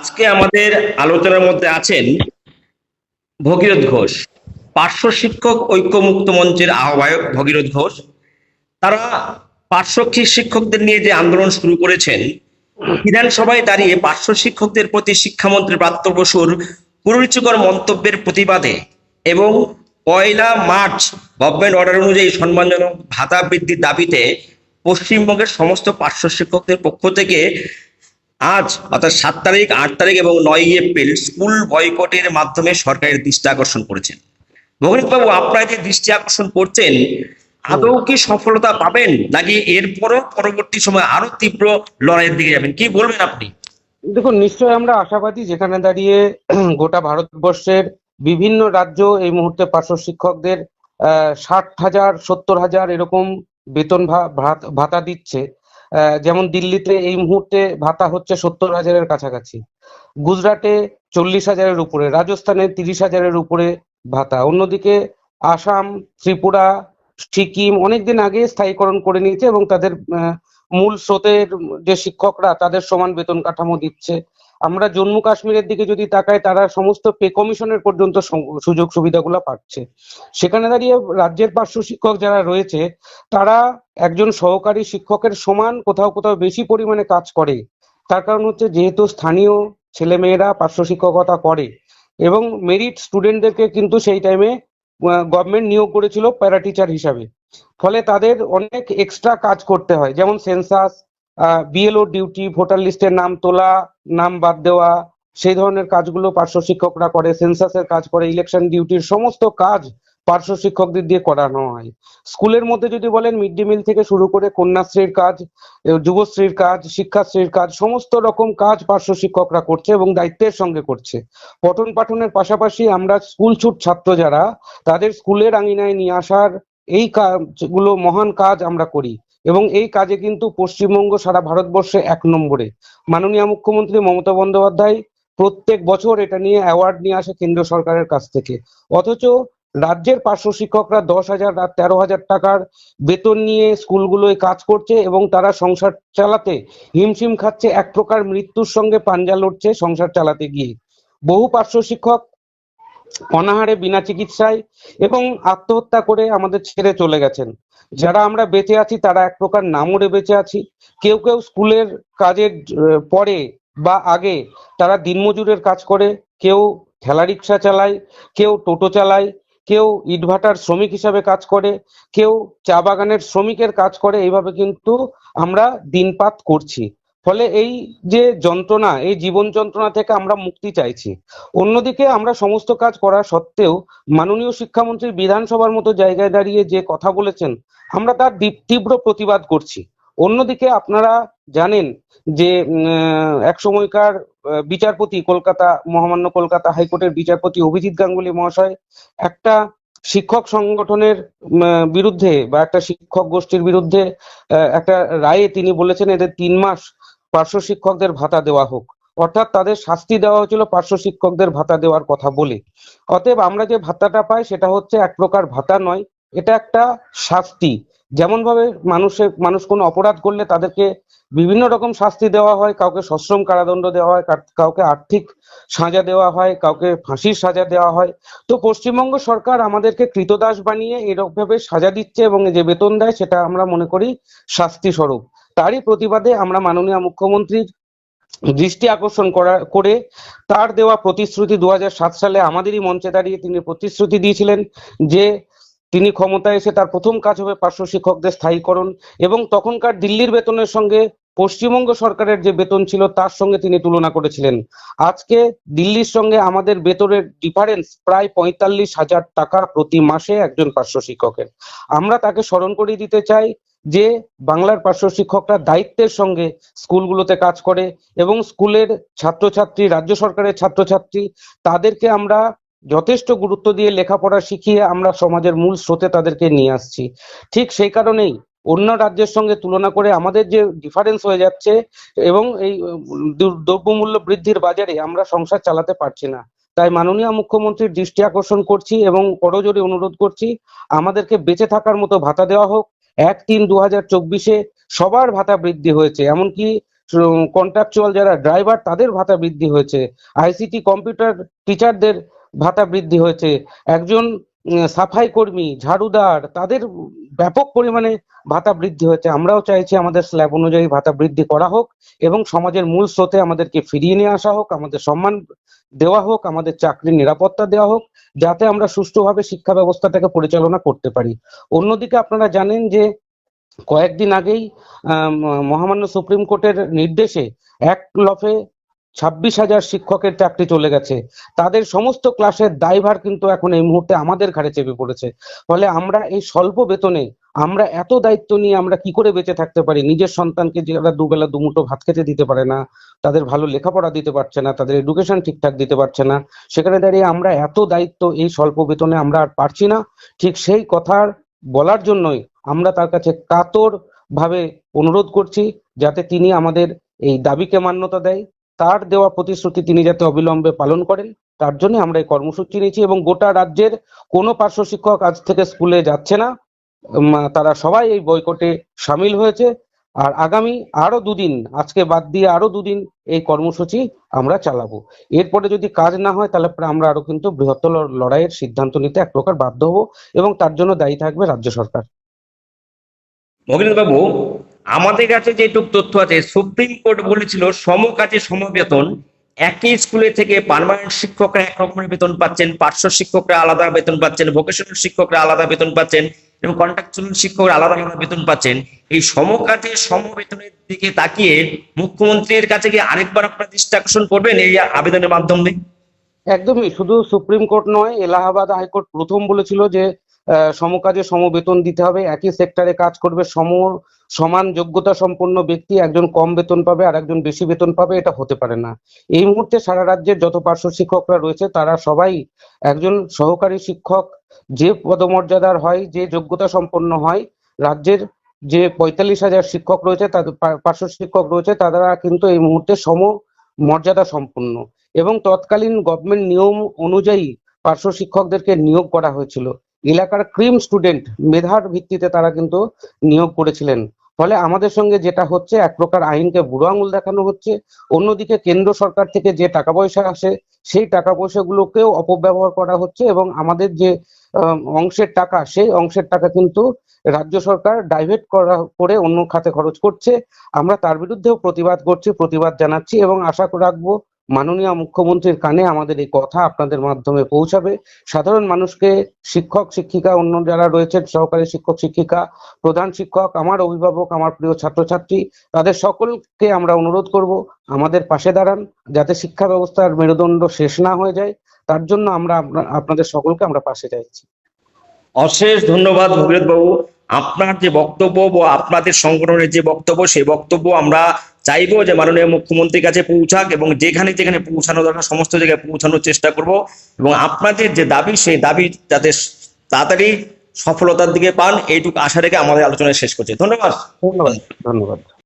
আজকে আমাদের আলোচনার মধ্যে আছেন ভগীরথ ঘোষ, পার্শ্ব শিক্ষক ঐক্যমুক্ত মঞ্চের আহ্বায়ক ভগীরথ ঘোষ। তারা পার্শ্ব শিক্ষকদের নিয়ে যে আন্দোলন শুরু করেছেন, বিধানসভায় দাঁড়িয়ে পার্শ্ব শিক্ষকদের প্রতি শিক্ষামন্ত্রী প্রাপ্ত বসুর কুরুচিকর মন্তব্যের প্রতিবাদে এবং পয়লা মার্চ গভর্নমেন্ট অর্ডার অনুযায়ী সম্মানজনক ভাতা বৃদ্ধির দাবিতে পশ্চিমবঙ্গের সমস্ত পার্শ্ব শিক্ষকদের পক্ষ থেকে আজ, অর্থাৎ সাত তারিখ, আট তারিখ এবং নয় এপ্রিল স্কুল বয়কটের মাধ্যমে সরকারের দৃষ্টি আকর্ষণ করেছেন। ভৌগোলিকবাবু আপনারা যে দৃষ্টি আকর্ষণ করছেন, আদৌ কি সফলতা পাবেন? নাকি এরপরও পরবর্তী সময় আরও তীব্র লড়াইয়ের দিকে যাবেন? কি বলবেন আপনি? দেখুন, নিশ্চয়ই আমরা আশাবাদী যেখানে দাঁড়িয়ে গোটা ভারতবর্ষের বিভিন্ন রাজ্য এই মুহূর্তে পার্শ্ব শিক্ষকদের ষাট হাজার, সত্তর হাজার এরকম বেতন ভাত- দিচ্ছে। যেমন দিল্লিতে এই মুহূর্তে ভাতা হচ্ছে সত্তর হাজারের কাছাকাছি। গুজরাটে চল্লিশ হাজারের উপরে, রাজস্থানে তিরিশ হাজারের উপরে ভাতা। অন্যদিকে আসাম, ত্রিপুরা, সিকিম অনেকদিন আগে স্থায়ীকরণ করে নিয়েছে এবং তাদের মূল স্রোতের যে শিক্ষকরা, তাদের সমান বেতন কাঠামো দিচ্ছে। আমরা জম্মু কাশ্মীরের দিকে যদি তাকাই, তারা সমস্ত পে কমিশনের পর্যন্ত সুযোগ সুবিধাগুলো পাচ্ছে। সেখানে দাঁড়িয়ে রাজ্যের পার্শ্ব শিক্ষক যারা রয়েছে, তারা একজন সহকারী শিক্ষকের সমান কোথাও কোথাও বেশি পরিমাণে কাজ করে। তার কারণ হচ্ছে যেহেতু স্থানীয় ছেলেমেয়েরা পার্শ্ব শিক্ষকতা করে এবং মেরিট স্টুডেন্টদেরকে কিন্তু সেই টাইমে গভর্নমেন্ট নিয়োগ করেছিল প্যারা টিচার হিসাবে। ফলে তাদের অনেক এক্সট্রা কাজ করতে হয়, যেমন সেন্সাস বিএলও ডিউটি ভোটার লিস্টের নাম তোলা, নাম বাদ দেওয়া, সেই ধরনের কাজগুলো পার্শ্ব শিক্ষকরা করে সেন্সাসের কাজ করে ইলেকশন ডিউটির সমস্ত কাজ পার্শ্ব শিক্ষকদের দিয়ে করানো হয়। স্কুলের মধ্যে যদি বলেন মিড ডে মিল থেকে শুরু করে কন্যাশ্রীর কাজ যুবশ্রীর কাজ, শিক্ষাশ্রীর কাজ, সমস্ত রকম কাজ পার্শ্ব শিক্ষকরা করছে এবং দায়িত্বের সঙ্গে করছে। পঠন পাঠনের পাশাপাশি আমরা স্কুল ছুট ছাত্র যারা, তাদের স্কুলের আঙিনায় নিয়ে আসার এই কাজগুলো মহান কাজ আমরা করি এবং এই কাজে কিন্তু পশ্চিমবঙ্গ সারা ভারতবর্ষে এক নম্বরে। মাননীয় মুখ্যমন্ত্রী মমতা বন্দ্যোপাধ্যায় প্রত্যেক বছর এটা নিয়ে অ্যাওয়ার্ড নিয়ে আসে কেন্দ্র সরকারের কাছ থেকে। অথচ রাজ্যের পার্শ্ব শিক্ষকরা দশ হাজার তেরো হাজার টাকার বেতন নিয়ে স্কুলগুলোয় কাজ করছে এবং তারা সংসার চালাতে হিমশিম খাচ্ছে। এক প্রকার মৃত্যুর সঙ্গে পাঞ্জা লড়ছে সংসার চালাতে গিয়ে। বহু পার্শ্ব শিক্ষক অনাহারে বিনা চিকিৎসায় এবং আত্মহত্যা করে আমাদের ছেড়ে চলে গেছেন। যারা আমরা বেঁচে আছি, তারা এক প্রকার নামরে বেঁচে আছি। কেউ কেউ স্কুলের কাজের পরে বা আগে তারা দিনমজুরের কাজ করে। কেউ ঠেলা রিক্সা চালায়, কেউ টোটো চালায় কেউ ইটভাটার শ্রমিক হিসাবে কাজ করে, কেউ চা বাগানের শ্রমিকের কাজ করে, এইভাবে কিন্তু আমরা দিনপাত করছি। ফলে এই যে যন্ত্রণা, এই জীবন যন্ত্রণা থেকে আমরা মুক্তি চাইছি। অন্যদিকে আমরা সমস্ত কাজ করা সত্ত্বেও মাননীয় শিক্ষামন্ত্রী বিধানসভার মতো জায়গায় দাঁড়িয়ে যে কথা বলেছেন, আমরা তার তীব্র প্রতিবাদ করছি। অন্যদিকে আপনারা জানেন যে এক সময়কার বিচারপতি কলকাতা, মহামান্য কলকাতা হাইকোর্টের বিচারপতি অভিজিৎ গাঙ্গুলি মহাশয় একটা শিক্ষক সংগঠনের বিরুদ্ধে বা একটা শিক্ষক গোষ্ঠীর বিরুদ্ধে একটা রায়ে তিনি বলেছেন এদের তিন মাস পার্শ্ব শিক্ষকদের ভাতা দেওয়া হোক। অর্থাৎ তাদের শাস্তি দেওয়া হয়েছিল পার্শ্ব শিক্ষকদের ভাতা দেওয়ার কথা বলে। অতএব আমরা যে ভাতাটা পাই সেটা হচ্ছে এক প্রকার ভাতা নয়, এটা একটা শাস্তি। যেমন ভাবে মানুষের মানুষ কোনো অপরাধ করলে তাদেরকে বিভিন্ন রকম শাস্তি দেওয়া হয়, কাউকে সশ্রম কারাদণ্ড দেওয়া হয় কাউকে আর্থিক সাজা দেওয়া হয়, কাউকে ফাঁসির সাজা দেওয়া হয়। তো পশ্চিমবঙ্গ সরকার আমাদেরকে কৃতদাস বানিয়ে এরকমভাবে সাজা দিচ্ছে এবং যে বেতন দেয় সেটা আমরা মনে করি শাস্তি স্বরূপ তারই প্রতিবাদে আমরা মাননীয় মুখ্যমন্ত্রীর দৃষ্টি আকর্ষণ করা, করে তার দেওয়া প্রতিশ্রুতি দু হাজার সাত সালে আমাদেরই মঞ্চে দাঁড়িয়ে তিনি প্রতিশ্রুতি দিয়েছিলেন যে তিনি ক্ষমতায় এসে তার প্রথম কাজ হবে পার্শ্ব শিক্ষকদের স্থায়ীকরণ এবং তখনকার দিল্লির বেতনের সঙ্গে পশ্চিমবঙ্গ সরকারের যে বেতন ছিল তার সঙ্গে তিনি তুলনা করেছিলেন। আজকে দিল্লির সঙ্গে আমাদের বেতনের ডিফারেন্স প্রায় পঁয়তাল্লিশ হাজার টাকা প্রতি মাসে একজন পার্শ্ব শিক্ষকের। আমরা তাকে স্মরণ করিয়ে দিতে চাই যে বাংলার পার্শ্ব শিক্ষকরা দায়িত্বের সঙ্গে স্কুলগুলোতে কাজ করে এবং স্কুলের ছাত্রছাত্রী, রাজ্য সরকারের ছাত্রছাত্রী, তাদেরকে আমরা যথেষ্ট গুরুত্ব দিয়ে লেখাপড়া শিখিয়ে আমরা সমাজের মূল স্রোতে তাদেরকে নিয়ে আসছি। ঠিক সেই কারণেই অন্য রাজ্যের সঙ্গে তুলনা করে আমাদের যে ডিফারেন্স হয়ে যাচ্ছে এবং এই দ্রব্যমূল্য বৃদ্ধির বাজারে আমরা সংসার চালাতে পারছি না। তাই মাননীয় মুখ্যমন্ত্রীর দৃষ্টি আকর্ষণ করছি এবং করজোরে অনুরোধ করছি, আমাদেরকে বেঁচে থাকার মতো ভাতা দেওয়া হোক। এক তিন দু হাজার চব্বিশে সবার ভাতা বৃদ্ধি হয়েছে, এমনকি কন্ট্রাকচুয়াল যারা ড্রাইভার তাদের ভাতা বৃদ্ধি হয়েছে। আইসিটি কম্পিউটার টিচারদের ভাতা বৃদ্ধি হয়েছে। একজন সাফাই কর্মী, ঝাড়ুদার, তাদের ব্যাপক পরিমাণে ভাতা বৃদ্ধি হয়েছে। আমরাও চাইছি আমাদের স্ল্যাব অনুযায়ী ভাতা বৃদ্ধি করা হোক এবং সমাজের মূল স্রোতে আমাদেরকে ফিরিয়ে নিয়ে আসা হোক, আমাদের সম্মান দেওয়া হোক, আমাদের চাকরির নিরাপত্তা দেওয়া হোক, যাতে আমরা সুষ্ঠুভাবে শিক্ষা ব্যবস্থাটাকে পরিচালনা করতে পারি। অন্যদিকে আপনারা জানেন যে কয়েকদিন আগেই মহামান্য সুপ্রিম কোর্টের নির্দেশে এক লফে ছাব্বিশ হাজার শিক্ষকের চাকরি চলে গেছে। তাদের সমস্ত ক্লাসের দায়ভার কিন্তু এখন এই মুহূর্তে আমাদের ঘাড়ে চেপে পড়েছে। ফলে আমরা এই স্বল্প বেতনে আমরা এত দায়িত্ব নিয়ে আমরা কি করে বেঁচে থাকতে পারি? নিজের সন্তানকে যারা দুবেলা দুমুঠো ভাত খেতে দিতে পারে না, তাদের ভালো লেখাপড়া দিতে পারছে না, তাদের এডুকেশন ঠিকঠাক দিতে পারছে না, সেখানে দাঁড়িয়ে আমরা এত দায়িত্ব এই স্বল্প বেতনে আমরা আর পারছি না। ঠিক সেই কথার বলার জন্যই আমরা তার কাছে কাতর ভাবে অনুরোধ করছি, যাতে তিনি আমাদের এই দাবিকে মান্যতা দেয়। তার দেওয়া প্রতিশ্রুতি তিনি যাতে অবিলম্বে পালন করেন, তার জন্য আমরা এই কর্মসূচি নিয়েছি এবং গোটা রাজ্যের কোনো পার্শ্ব শিক্ষক আজ থেকে স্কুলে যাচ্ছে না। তারা সবাই এই বয়কটে সামিল হয়েছে। আর আগামী আরও দুদিন, আজকে বাদ দিয়ে আরও দুদিন এই কর্মসূচি আমরা চালাবো। এরপরে যদি কাজ না হয়, তাহলে আমরা আরও কিন্তু বৃহত্তর লড়াইয়ের সিদ্ধান্ত নিতে এক প্রকার বাধ্য হব এবং তার জন্য দায়ী থাকবে রাজ্য সরকার। বাবু আমাদের কাছে যেটুক তথ্য আছে, সুপ্রিম কোর্ট বলেছিল সম কাজে সম বেতন একই স্কুলে থেকে পার্মানেন্ট শিক্ষকরা এক রকমের বেতন পাচ্ছেন, পার্শ্ব শিক্ষকরা আলাদা বেতন পাচ্ছেন ভোকেশনাল শিক্ষকরা আলাদা বেতন পাচ্ছেন, এবং কন্ট্রাকচুয়াল শিক্ষকরা আলাদা আলাদা বেতন পাচ্ছেন। এই সম কাজে সম বেতনের দিকে তাকিয়ে মুখ্যমন্ত্রীর কাছে গিয়ে আরেকবার আপনার দৃষ্টি আকর্ষণ করবেন এই আবেদনের মাধ্যমে একদমই, শুধু সুপ্রিম কোর্ট নয়, এলাহাবাদ হাইকোর্ট প্রথম বলেছিল যে সমকাজে সম বেতন দিতে হবে। একই সেক্টরে কাজ করবে সম, সমান যোগ্যতা সম্পন্ন ব্যক্তি, একজন কম বেতন পাবে আর একজন বেশি বেতন পাবে, এটা হতে পারে না। এই মুহূর্তে সারা রাজ্যের যত পার্শ্ব শিক্ষকরা রয়েছে, তারা সবাই একজন সহকারী শিক্ষক। যে পদমর্যাদার হয়, যে যোগ্যতা সম্পন্ন হয়, রাজ্যের যে পঁয়তাল্লিশ হাজার শিক্ষক রয়েছে তাদের পার্শ্ব শিক্ষক রয়েছে, তারা কিন্তু এই মুহূর্তে সম মর্যাদা সম্পন্ন। এবং তৎকালীন গভর্নমেন্ট নিয়ম অনুযায়ী পার্শ্ব শিক্ষকদেরকে নিয়োগ করা হয়েছিল। এলাকার ক্রিম স্টুডেন্ট মেধার ভিত্তিতে তারা কিন্তু নিয়োগ করেছিলেন। ফলে আমাদের সঙ্গে যেটা হচ্ছে, এক প্রকার আইনকে বুড়ো আঙুল দেখানো হচ্ছে। অন্যদিকে কেন্দ্র সরকার থেকে যে টাকা পয়সা আসে, সেই টাকা পয়সাগুলোকেও অপব্যবহার করা হচ্ছে এবং আমাদের যে অংশের টাকা, সেই অংশের টাকা কিন্তু রাজ্য সরকার ডাইভার্ট করা, করে অন্য খাতে খরচ করছে। আমরা তার বিরুদ্ধেও প্রতিবাদ করছি, প্রতিবাদ জানাচ্ছি এবং আশা রাখব মাননীয় মুখ্যমন্ত্রীর কানে আমাদের এই কথা আপনাদের মাধ্যমে পৌঁছাবে। সাধারণ মানুষকে শিক্ষক, শিক্ষিকা, অন্য যারা রয়েছেন, সহকারী শিক্ষক, শিক্ষিকা, প্রধান শিক্ষক, আমার অভিভাবক, আমার প্রিয় ছাত্রছাত্রী, তাদের সকলকে আমরা অনুরোধ করব, আমাদের পাশে দাঁড়ান, যাতে শিক্ষা ব্যবস্থার মেরুদণ্ড শেষ না হয়ে যায়। তার জন্য আমরা আপনা- আপনাদের সকলকে আমরা পাশে চাইছি অশেষ ধন্যবাদ ভগীরথ বাবু আপনার যে বক্তব্য বা আপনাদের সংগঠনের যে বক্তব্য, সেই বক্তব্য আমরা চাইব যে মাননীয় মুখ্যমন্ত্রীর কাছে পৌঁছাক এবং যেখানে যেখানে পৌঁছানো দরকার, সমস্ত জায়গায় পৌঁছানোর চেষ্টা করব এবং আপনাদের যে দাবি, সেই দাবি যাতে তাড়াতাড়ি সফলতার দিকে পান, এইটুকু আশা রেখে আমাদের আলোচনা শেষ করছি। ধন্যবাদ। ধন্যবাদ। ধন্যবাদ।